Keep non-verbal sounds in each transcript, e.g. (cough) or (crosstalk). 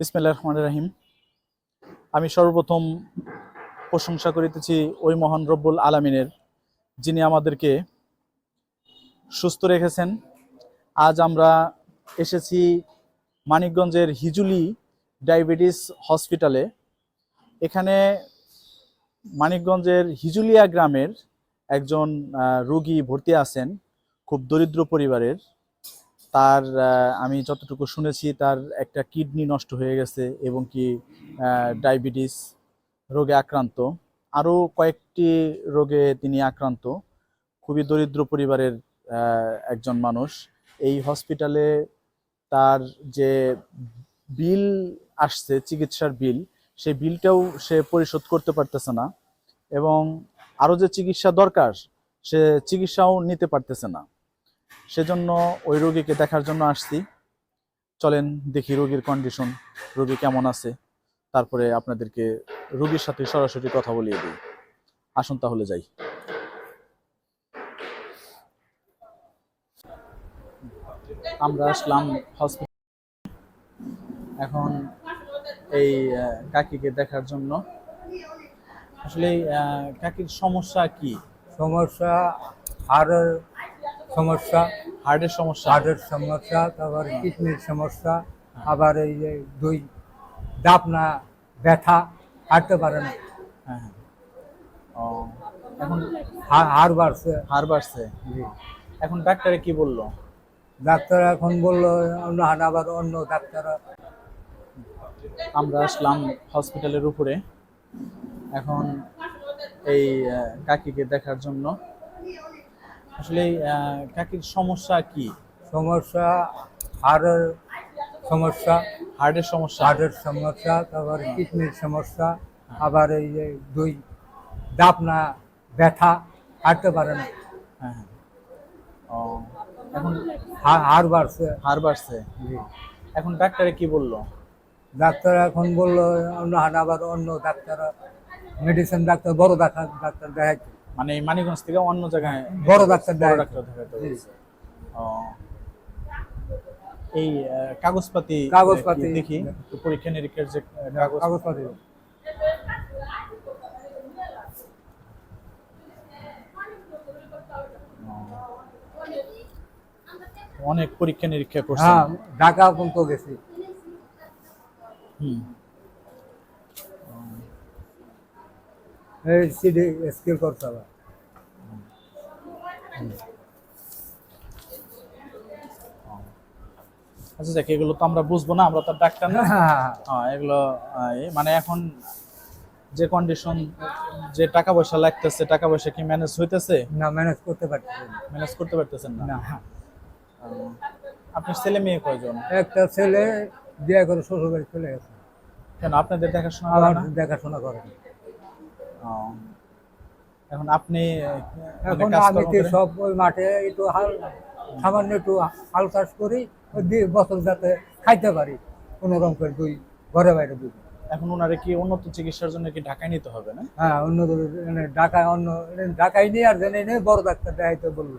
বিসমিল্লাহ রহমান রাহিম। আমি সর্বপ্রথম প্রশংসা করিতেছি ওই মহান রব্বুল আলামিনের, যিনি আমাদেরকে সুস্থ রেখেছেন। আজ আমরা এসেছি মানিকগঞ্জের হিজুলি ডায়াবেটিস হসপিটালে। এখানে মানিকগঞ্জের হিজুলিয়া গ্রামের একজন রুগী ভর্তি আছেন, খুব দরিদ্র পরিবারের। তার আমি যতটুকু শুনেছি তার একটা কিডনি নষ্ট হয়ে গেছে এবং কি ডায়াবেটিস রোগে আক্রান্ত। আরও কয়েকটি রোগে তিনি আক্রান্ত। খুবই দরিদ্র পরিবারের একজন মানুষ। এই হসপিটালে তার যে বিল আসছে, চিকিৎসার বিল, সেই বিলটাও সে পরিশোধ করতে পারতেছে না এবং আরও যে চিকিৎসা দরকার, সে চিকিৎসাও নিতে পারতেছে না। সেজন্য ওই রোগীকে দেখার জন্য আসছি। চলেন দেখি রোগীর কন্ডিশন রোগী কেমন আছে? তারপরে আপনাদেরকে রোগীর সাথে সরাসরি কথা বলিয়ে দিই। আসুন তাহলে যাই। আমরা আসলাম হসপিটাল এখন এই কাকিকে দেখার জন্য। আসলে কাকির সমস্যা কি? সমস্যা হাড়ের সমস্যা হার্টের সমস্যা। হার্টের সমস্যা তারপর কিডনির সমস্যা আবার এই যে দুই ডাবনা ব্যথা হাঁটতে পারে না। হ্যাঁ হ্যাঁ। ও এখন হাড় বাড়ছে। হাড় বাড়ছে। জি। এখন ডাক্তারে কি বলল? ডাক্তার এখন বলল অন্য হান আবার অন্য ডাক্তার। আমরা আসলাম হসপিটালের উপরে। এখন এই কাকিকে দেখার জন্য। আসলে কাকির সমস্যা কি? সমস্যা হাড়ের সমস্যা হার্টের সমস্যা। হার্টের সমস্যা তারপর কিডনির সমস্যা আবার এই যে দুই ডাবনা ব্যথা হাঁটতে পারে না। হ্যাঁ হ্যাঁ। ও এখন হা- হাড় বাড়ছে। হার বাড়ছে। জি। এখন ডাক্তারে কি বলল? ডাক্তার এখন বলল অন্য আবার অন্য ডাক্তার মেডিসিন ডাক্তার বড় ডাক্তার ডাক্তার দেখাইছে। মানে এই মানিকগঞ্জ থেকে অন্য জায়গায় বড় ডাক্তার বড় ডাক্তার দেখাতে। এই কাগজপাতি কাগজপাতি। দেখি পরীক্ষা নিরীক্ষার যে কাগজ কাগজপাতি। অনেক পরীক্ষা নিরীক্ষা করছে হ্যাঁ ঢাকা পর্যন্ত গেছি। হুম। সিডি স্কিল করতে হবে আচ্ছা দেখ এগুলো তো আমরা বুঝব না আমরা তো ডাক্তার না। (laughs) হ্যাঁ এগুলো মানে এখন যে কন্ডিশন যে টাকা পয়সা লাগতেছে টাকা পয়সা কি ম্যানেজ হইতেছে? না ম্যানেজ করতে পারছি ম্যানেজ করতে পারতেছেন না? না। আহ, আপনার ছেলে মেয়ে কয়জন? একটা ছেলে বিয়ে করে শ্বশুর বাড়ি চলে গেছে। কেন আপনাদের দেখাশোনা দেখাশোনা করে না। ও। এখন আপনি মানে এখন আমি তো সব ওই মাঠে একটু হাল সামান্য একটু হাল চাষ করি বছর যাতে খাইতে পারি কোনো রকম করে দুই ঘরে বাইরে দুই। এখন ওনারে কি উন্নত চিকিৎসার জন্য কি ঢাকায় নিতে হবে না? হ্যাঁ অন্য মানে ঢাকায় অন্য মানে ঢাকায় নিয়ে আর জেনে নিয়ে বড় ডাক্তার দেখাইতে বলল।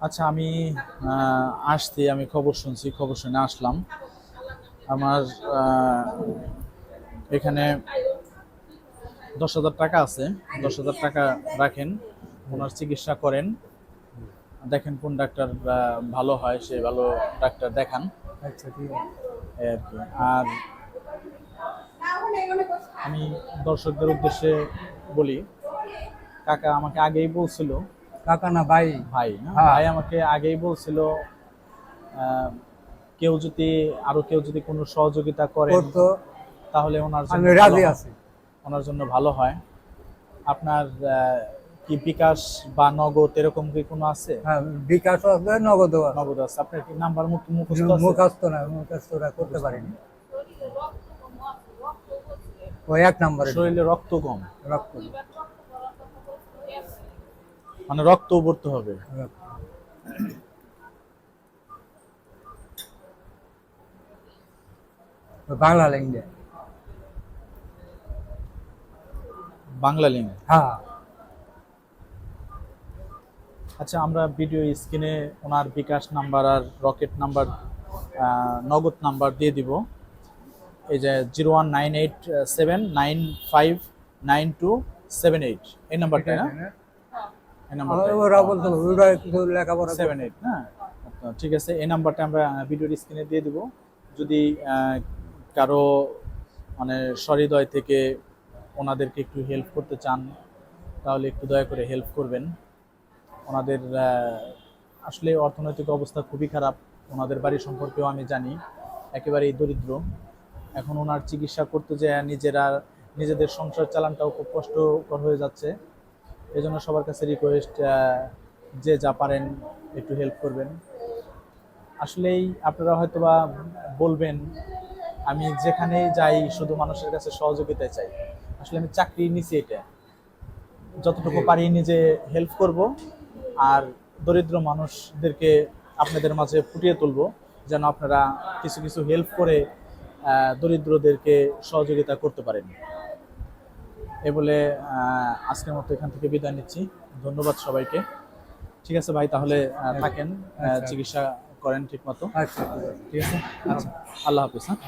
আচ্ছা আমি আহ, আসছি আমি খবর শুনছি খবর শুনে আসলাম। আমার আহ, এখানে দশ হাজার টাকা আছে। দশ হাজার টাকা রাখেন ওনার চিকিৎসা করেন। দেখেন কোন ডাক্তার ভালো হয় সে ভালো ডাক্তার দেখান। আচ্ছা ঠিক আছে। আর কি। আর আমি দর্শকদের উদ্দেশ্যে বলি কাকা আমাকে আগেই বলছিল। কাকা না ভাই। ভাই হ্যাঁ? ভাই আমাকে আগেই বলছিল কেউ যদি আরও কেউ যদি কোনো সহযোগিতা করে তাহলে ওনার জন্য আমি রাজি আছি। ওনার জন্য ভালো হয়। আপনার কি বিকাশ বা নগদ এরকম কি কোনো আছে? হ্যাঁ বিকাশ আছে নগদ আছে। নগদ আছে। আপনার কি নাম্বার মুখ মুখস্থ আছে? মুখাস্ত না মুখাস্তটা করতে পারিনি। ওই এক নম্বরে। শরীরে রক্ত কম। রক্ত মানে রক্ত ভরতে হবে। বাংলা ল্যাঙ্গুয়েজ বাংলা লিঙ্ক হ্যাঁ। আচ্ছা আমরা ভিডিও স্ক্রিনে ওনার বিকাশ নাম্বার আর রকেট নাম্বার নগদ নাম্বার দিয়ে দিব। এই যে zero one nine eight seven nine five nine two seven eight এই নাম্বারটা না এই নাম্বারটা সেভেন এইট না আচ্ছা, ঠিক আছে। এই নাম্বারটা আমরা ভিডিওর স্ক্রিনে দিয়ে দিব। যদি কারও মানে সহৃদয় থেকে ওনাদেরকে একটু হেল্প করতে চান, তাহলে একটু দয়া করে হেল্প করবেন। ওনাদের আসলে অর্থনৈতিক অবস্থা খুবই খারাপ, ওনাদের বাড়ি সম্পর্কেও আমি জানি, একেবারেই দরিদ্র। এখন ওনার চিকিৎসা করতে যে নিজেরা, নিজেদের সংসার চালানটাও খুব কষ্টকর হয়ে যাচ্ছে। এই জন্য সবার কাছে রিকোয়েস্ট যে যা পারেন একটু হেল্প করবেন। আসলেই আপনারা হয়তোবা বলবেন, আমি যেখানেই যাই শুধু মানুষের কাছে সহযোগিতা চাই। আসলে আমি চাকরি নিছি এটা। যতটুকু পারি নিজে হেল্প করব আর দরিদ্র মানুষদেরকে আপনাদের মাঝে ফুটিয়ে তুলব যেন আপনারা কিছু কিছু হেল্প করে দরিদ্রদেরকে সহযোগিতা করতে পারেন। এ বলে আজকের মতো এখান থেকে বিদায় নিচ্ছি। ধন্যবাদ সবাইকে। ঠিক আছে ভাই তাহলে থাকেন আচ্ছা। চিকিৎসা করেন ঠিক মতো আচ্ছা। ঠিক আছে। ঠিক আছে? আচ্ছা। আল্লাহ হাফিজ হ্যাঁ?